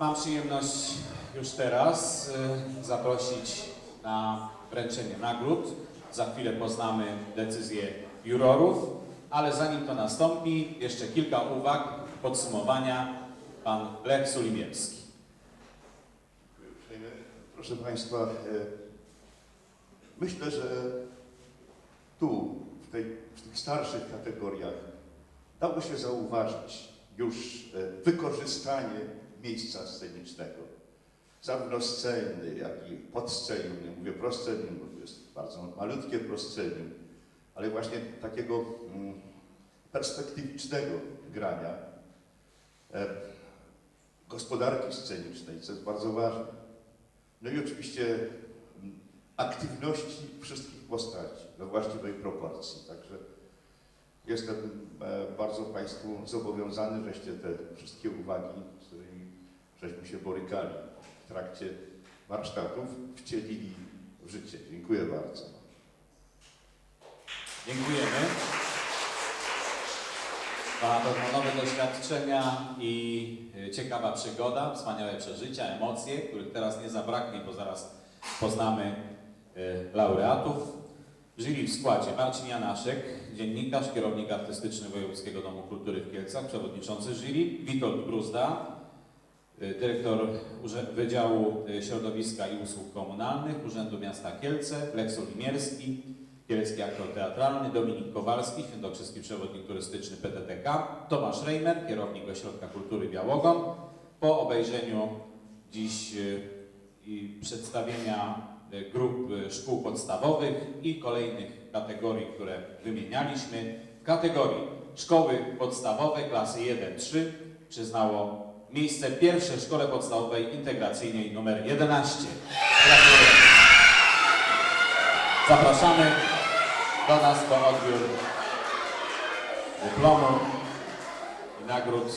Mam przyjemność już teraz y, zaprosić na wręczenie nagród. Za chwilę poznamy decyzję jurorów, ale zanim to nastąpi, jeszcze kilka uwag, podsumowania. Pan Lech Sulimiewski. Uprzejmie. Proszę Państwa, e, myślę, że tu, w, tej, w tych starszych kategoriach, dało się zauważyć już e, wykorzystanie miejsca scenicznego. Zarówno sceny, jak i podscenium, mówię proscenium, bo to jest bardzo malutkie proscenium, ale właśnie takiego mm, perspektywicznego grania. E, gospodarki scenicznej, co jest bardzo ważne. No i oczywiście mm, aktywności wszystkich postaci we właściwej proporcji. Także jestem e, bardzo Państwu zobowiązany, żeście te wszystkie uwagi, z którymi żeśmy się borykali w trakcie warsztatów, wcielili w życie. Dziękuję bardzo. Dziękujemy. Nowe doświadczenia i y, ciekawa przygoda, wspaniałe przeżycia, emocje, których teraz nie zabraknie, bo zaraz poznamy y, laureatów. Jury w składzie Marcin Janaszek, dziennikarz, kierownik artystyczny Wojewódzkiego Domu Kultury w Kielcach, przewodniczący jury, Witold Bruzda, dyrektor Urze- Wydziału y, Środowiska i Usług Komunalnych Urzędu Miasta Kielce, Lech Solimierski, Kielecki Aktor Teatralny, Dominik Kowalski, Świętokrzyski Przewodnik Turystyczny PTTK, Tomasz Rejmer, kierownik Ośrodka Kultury Białogon. Po obejrzeniu dziś y, przedstawienia y, grup y, szkół podstawowych i kolejnych kategorii, które wymienialiśmy, w kategorii szkoły podstawowe klasy 1-3 przyznało miejsce pierwsze w Szkole Podstawowej Integracyjnej nr 11. Gratuluję. Zapraszamy do nas po odbiór dyplomu i nagród.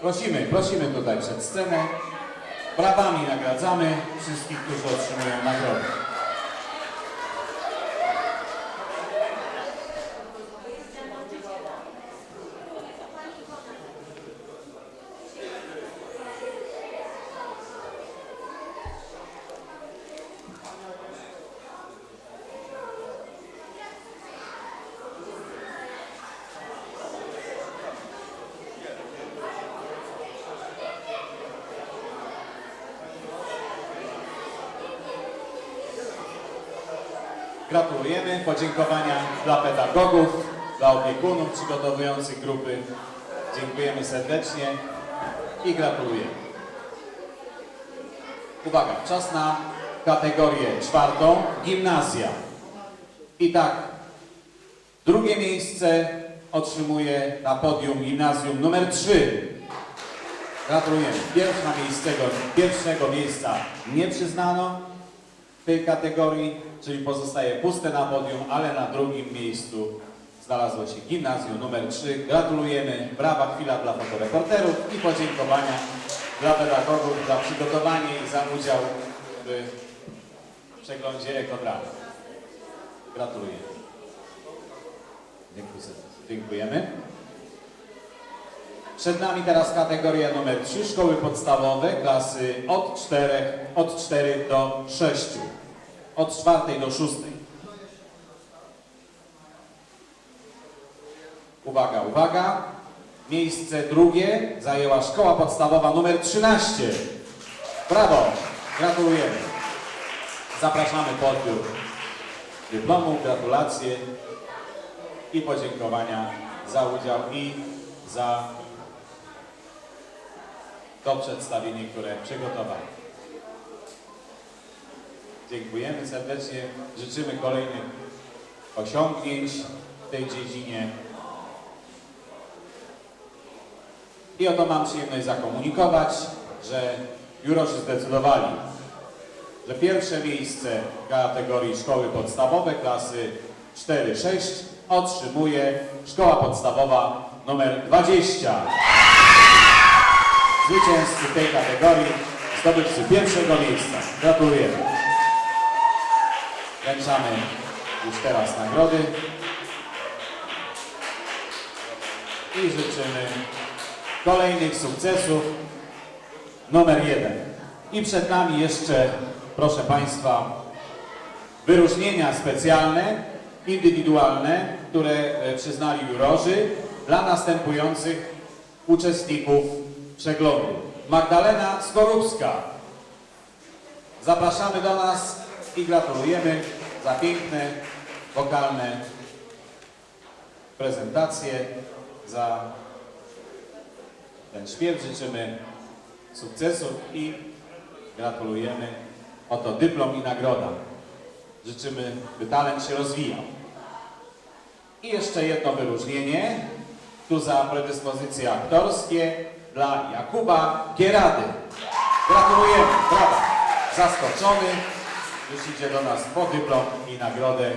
Prosimy, prosimy tutaj przed scenę. Brawami nagradzamy wszystkich, którzy otrzymują nagrody. Gratulujemy. Podziękowania dla pedagogów, dla opiekunów przygotowujących grupy. Dziękujemy serdecznie i gratulujemy. Uwaga, czas na kategorię czwartą, gimnazja. I tak, drugie miejsce otrzymuje na podium gimnazjum numer 3. Gratulujemy. Miejsce, pierwszego miejsca nie przyznano tej kategorii, czyli pozostaje puste na podium, ale na drugim miejscu znalazło się gimnazjum numer 3. Gratulujemy, brawa chwila dla fotoreporterów i podziękowania dla pedagogów za przygotowanie i za udział w przeglądzie ekodramy. Gratulujemy. Dziękuję. Dziękujemy. Przed nami teraz kategoria numer 3, szkoły podstawowe, klasy od 4, od 4 do 6. Od 4 do 6. Uwaga, uwaga. Miejsce drugie zajęła szkoła podstawowa numer 13. Brawo, gratulujemy. Zapraszamy po odbiór dyplomu, gratulacje i podziękowania za udział i za to przedstawienie, które przygotowali. Dziękujemy serdecznie, życzymy kolejnych osiągnięć w tej dziedzinie. I oto mam przyjemność zakomunikować, że jurorzy zdecydowali, że pierwsze miejsce w kategorii szkoły podstawowe klasy 4-6 otrzymuje szkoła podstawowa numer 20. Zwycięzcy tej kategorii, zdobywcy pierwszego miejsca. Gratulujemy. Wręczamy już teraz nagrody i życzymy kolejnych sukcesów numer jeden. I przed nami jeszcze, proszę Państwa, wyróżnienia specjalne, indywidualne, które e, przyznali jurorzy dla następujących uczestników przeglądu. Magdalena Skorupska. Zapraszamy do nas i gratulujemy za piękne wokalne prezentacje, za ten śpiew życzymy sukcesów i gratulujemy. Oto dyplom i nagroda. Życzymy, by talent się rozwijał. I jeszcze jedno wyróżnienie. Tu za predyspozycje aktorskie dla Jakuba Gierady. Gratulujemy, brawa. Zaskoczony. Już idzie do nas po dyplom i nagrodę.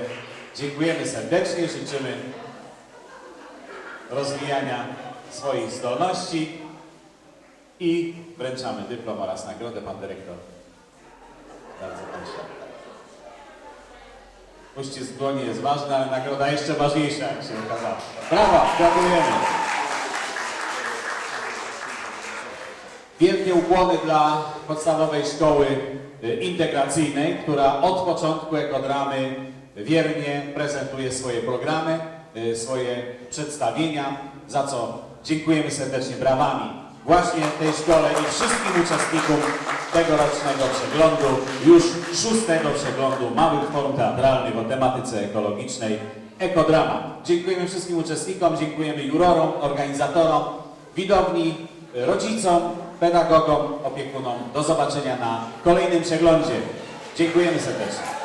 Dziękujemy serdecznie, życzymy rozwijania swoich zdolności i wręczamy dyplom oraz nagrodę. Pan dyrektor. Bardzo proszę. Uścisk dłoni jest ważny, ale nagroda jeszcze ważniejsza, jak się okazało. Brawa, gratulujemy. Wielkie ukłony dla podstawowej szkoły y, integracyjnej, która od początku ekodramy wiernie prezentuje swoje programy, y, swoje przedstawienia, za co dziękujemy serdecznie brawami właśnie tej szkole i wszystkim uczestnikom tegorocznego przeglądu, już szóstego przeglądu małych form teatralnych o tematyce ekologicznej Ekodrama. Dziękujemy wszystkim uczestnikom, dziękujemy jurorom, organizatorom, widowni, rodzicom, pedagogom, opiekunom. Do zobaczenia na kolejnym przeglądzie. Dziękujemy serdecznie.